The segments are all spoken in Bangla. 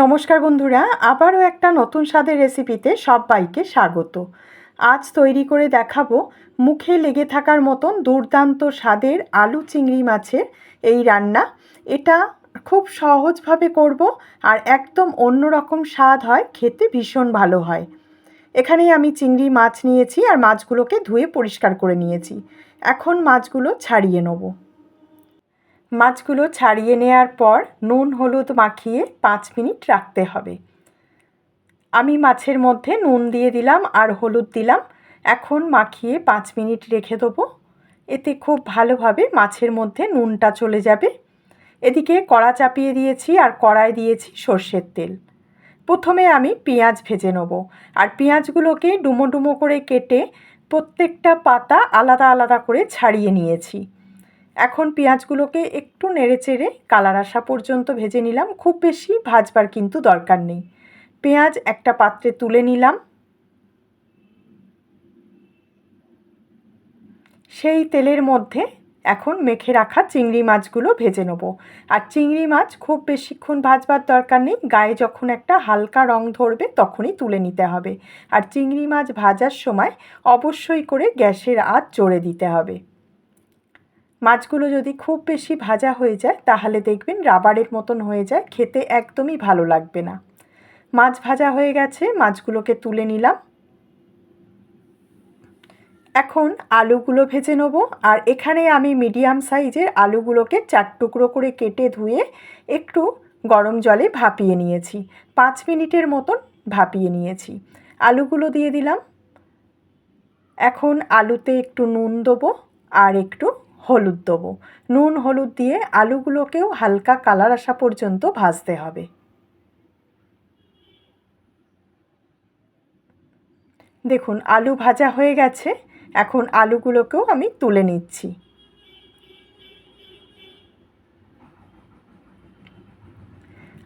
নমস্কার বন্ধুরা, আবারও একটা নতুন স্বাদের রেসিপিতে সবাইকে স্বাগত। আজ তৈরি করে দেখাবো মুখে লেগে থাকার মতন দুর্দান্ত স্বাদের আলু চিংড়ি মাছের এই রান্না। এটা খুব সহজভাবে করব আর একদম অন্যরকম স্বাদ হয়, খেতে ভীষণ ভালো হয়। এখানে আমি চিংড়ি মাছ নিয়েছি আর মাছগুলোকে ধুয়ে পরিষ্কার করে নিয়েছি। এখন মাছগুলো ছাড়িয়ে নেব। মাছগুলো ছাড়িয়ে নেওয়ার পর নুন, হলুদ মাখিয়ে পাঁচ মিনিট রাখতে হবে। আমি মাছের মধ্যে নুন দিয়ে দিলাম আর হলুদ দিলাম। এখন মাখিয়ে পাঁচ মিনিট রেখে দেবো। এতে খুব ভালোভাবে মাছের মধ্যে নুনটা চলে যাবে। এদিকে কড়া চাপিয়ে দিয়েছি আর কড়ায় দিয়েছি সর্ষের তেল। প্রথমে আমি পেঁয়াজ ভেজে নেব আর পেঁয়াজগুলোকে ডুমো ডুমো করে কেটে প্রত্যেকটা পাতা আলাদা আলাদা করে ছাড়িয়ে নিয়েছি। এখন পেঁয়াজগুলোকে একটু নেড়ে চেড়ে কালার আসা পর্যন্ত ভেজে নিলাম। খুব বেশি ভাজবার কিন্তু দরকার নেই। পেঁয়াজ একটা পাত্রে তুলে নিলাম। সেই তেলের মধ্যে এখন মেখে রাখা চিংড়ি মাছগুলো ভেজে নেব। আর চিংড়ি মাছ খুব বেশিক্ষণ ভাজবার দরকার নেই। গায়ে যখন একটা হালকা রং ধরবে তখনই তুলে নিতে হবে। আর চিংড়ি মাছ ভাজার সময় অবশ্যই করে গ্যাসের আঁচ জোরে দিতে হবে। মাছগুলো যদি খুব বেশি ভাজা হয়ে যায়, তাহলে দেখবেন রাবারের মতন হয়ে যায়, খেতে একদমই ভালো লাগবে না। মাছ ভাজা হয়ে গেছে, মাছগুলোকে তুলে নিলাম। এখন আলুগুলো ভেজে নেব, আর এখানে আমি মিডিয়াম সাইজের আলুগুলোকে চার টুকরো করে কেটে ধুয়ে একটু গরম জলে ভাপিয়ে নিয়েছি, পাঁচ মিনিটের মতন ভাপিয়ে নিয়েছি। আলুগুলো দিয়ে দিলাম। এখন আলুতে একটু নুন দেবো, আর একটু হলুদ দেবো। নুন, হলুদ দিয়ে আলুগুলোকেও হালকা কালার আসা পর্যন্ত ভাজতে হবে। দেখুন, আলু ভাজা হয়ে গেছে। এখন আলুগুলোকেও আমি তুলে নিচ্ছি।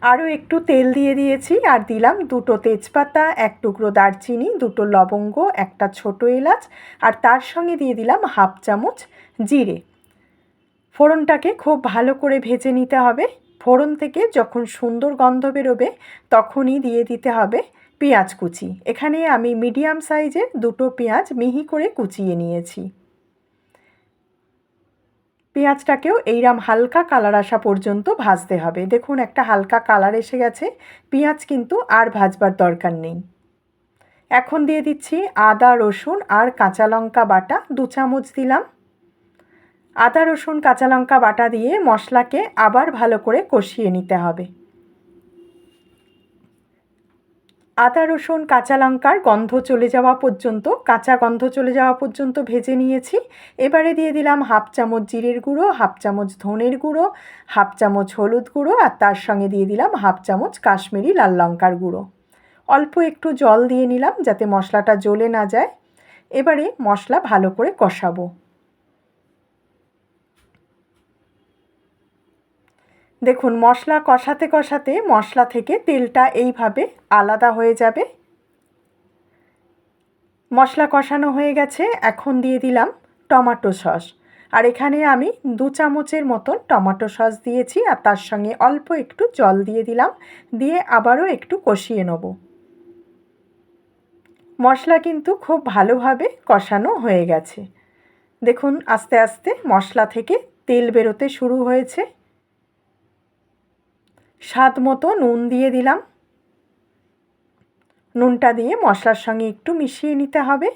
আরও একটু তেল দিয়ে দিয়েছি আর দিলাম দুটো তেজপাতা, এক টুকরো দারচিনি, দুটো লবঙ্গ, একটা ছোটো এলাচ আর তার সঙ্গে দিয়ে দিলাম হাফ চামচ জিরে। ফোড়নটাকে খুব ভালো করে ভেজে নিতে হবে। ফোড়ন থেকে যখন সুন্দর গন্ধ বেরোবে, তখনই দিয়ে দিতে হবে পেঁয়াজ কুচি। এখানে আমি মিডিয়াম সাইজের দুটো পেঁয়াজ মিহি করে কুচিয়ে নিয়েছি। পেঁয়াজটাকেও এইরাম হালকা কালার আসা পর্যন্ত ভাজতে হবে। দেখুন, একটা হালকা কালার এসে গেছে। পেঁয়াজ কিন্তু আর ভাজবার দরকার নেই। এখন দিয়ে দিচ্ছি আদা, রসুন আর কাঁচা লঙ্কা বাটা। দু চামচ দিলাম। আদা, রসুন, কাঁচা লঙ্কা বাটা দিয়ে মশলাকে আবার ভালো করে কষিয়ে নিতে হবে। আদা, রসুন, কাঁচা লঙ্কার গন্ধ চলে যাওয়া পর্যন্ত, কাঁচা গন্ধ চলে যাওয়া পর্যন্ত ভেজে নিয়েছি। এবারে দিয়ে দিলাম হাফ চামচ জিরের গুঁড়ো, হাফ চামচ ধনের গুঁড়ো, হাফ চামচ হলুদ গুঁড়ো, আর তার সঙ্গে দিয়ে দিলাম হাফ চামচ কাশ্মীরি লাল লঙ্কার গুঁড়ো। অল্প একটু জল দিয়ে নিলাম যাতে মশলাটা জ্বলে না যায়। এবারে মশলা ভালো করে কষাবো। দেখুন, মশলা কষাতে কষাতে মশলা থেকে তেলটা এইভাবে আলাদা হয়ে যাবে। মশলা কষানো হয়ে গেছে, এখন দিয়ে দিলাম টমাটো সস। আর এখানে আমি দু চামচের মতন টমাটো সস দিয়েছি, আর তার সঙ্গে অল্প একটু জল দিয়ে দিলাম, দিয়ে আবারও একটু কষিয়ে নেব। মশলা কিন্তু খুব ভালোভাবে কষানো হয়ে গেছে। দেখুন, আস্তে আস্তে মশলা থেকে তেল বেরোতে শুরু হয়েছে। স্বাদ মতো নুন দিয়ে দিলাম। নুনটা দিয়ে মশলার সঙ্গে একটু মিশিয়ে নিতে হবে।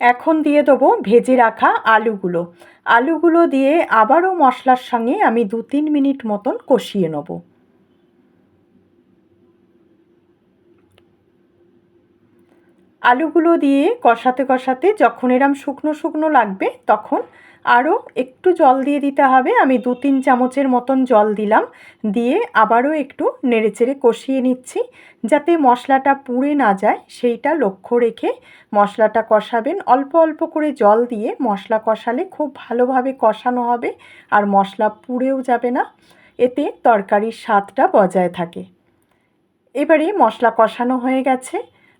এখন দিয়ে দেবো ভেজে রাখা আলুগুলো। আলুগুলো দিয়ে আবারও মশলার সঙ্গে আমি দু তিন মিনিট মতন কষিয়ে নেব। আলুগুলো দিয়ে কষাতে কষাতে যখন এরম শুকনো শুকনো লাগবে, তখন আরও একটু জল দিয়ে দিতে হবে। আমি দু তিন চামচের মতন জল দিলাম, দিয়ে আবারও একটু নেড়েচেড়ে কষিয়ে নিচ্ছি, যাতে মশলাটা পুড়ে না যায়। সেইটা লক্ষ্য রেখে মশলাটা কষাবেন। অল্প অল্প করে জল দিয়ে মশলা কষালে খুব ভালোভাবে কষানো হবে আর মশলা পুড়েও যাবে না। এতে তরকারির স্বাদটা বজায় থাকে। এবারে মশলা কষানো হয়ে গেছে।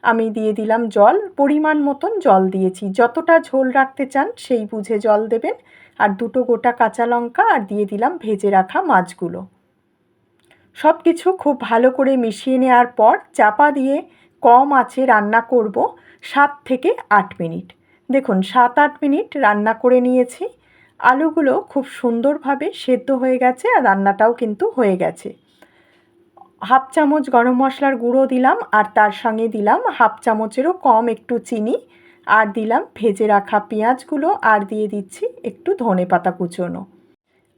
আমি দিয়ে দিলাম জল, পরিমাণ মতন জল দিয়েছি। যতটা ঝোল রাখতে চান সেই বুঝে জল দেবেন। আর দুটো গোটা কাঁচা লঙ্কা আর দিয়ে দিলাম ভেজে রাখা মাছগুলো। সব কিছু খুব ভালো করে মিশিয়ে নেওয়ার পর চাপা দিয়ে কম আঁচে রান্না করব সাত থেকে আট মিনিট। দেখুন, সাত আট মিনিট রান্না করে নিয়েছি। আলুগুলো খুব সুন্দরভাবে সেদ্ধ হয়ে গেছে আর রান্নাটাও কিন্তু হয়ে গেছে। হাফ চামচ গরম মশলার গুঁড়ো দিলাম আর তার সঙ্গে দিলাম হাফ চামচেরও কম একটু চিনি। আর দিলাম ভেজে রাখা পেঁয়াজগুলো আর দিয়ে দিচ্ছি একটু ধনে পাতা কুচোনো।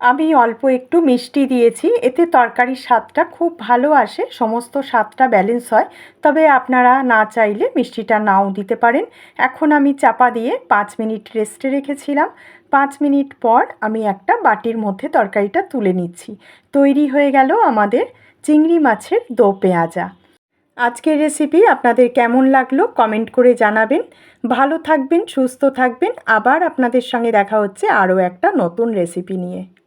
আমি অল্প একটু মিষ্টি দিয়েছি, এতে তরকারির স্বাদটা খুব ভালো আসে, সমস্ত স্বাদটা ব্যালেন্স হয়। তবে আপনারা না চাইলে মিষ্টিটা নাও দিতে পারেন। এখন আমি চাপা দিয়ে পাঁচ মিনিট রেস্টে রেখেছিলাম। পাঁচ মিনিট পর আমি একটা বাটির মধ্যে তরকারিটা তুলে নিচ্ছি। তৈরি হয়ে গেল আমাদের চিংড়ি মাছের দো পেঁয়াজা। আজকের রেসিপি আপনাদের কেমন লাগল কমেন্ট করে জানাবেন। ভালো থাকবেন, সুস্থ থাকবেন। আবার আপনাদের সঙ্গে দেখা হচ্ছে আরও একটা নতুন রেসিপি নিয়ে।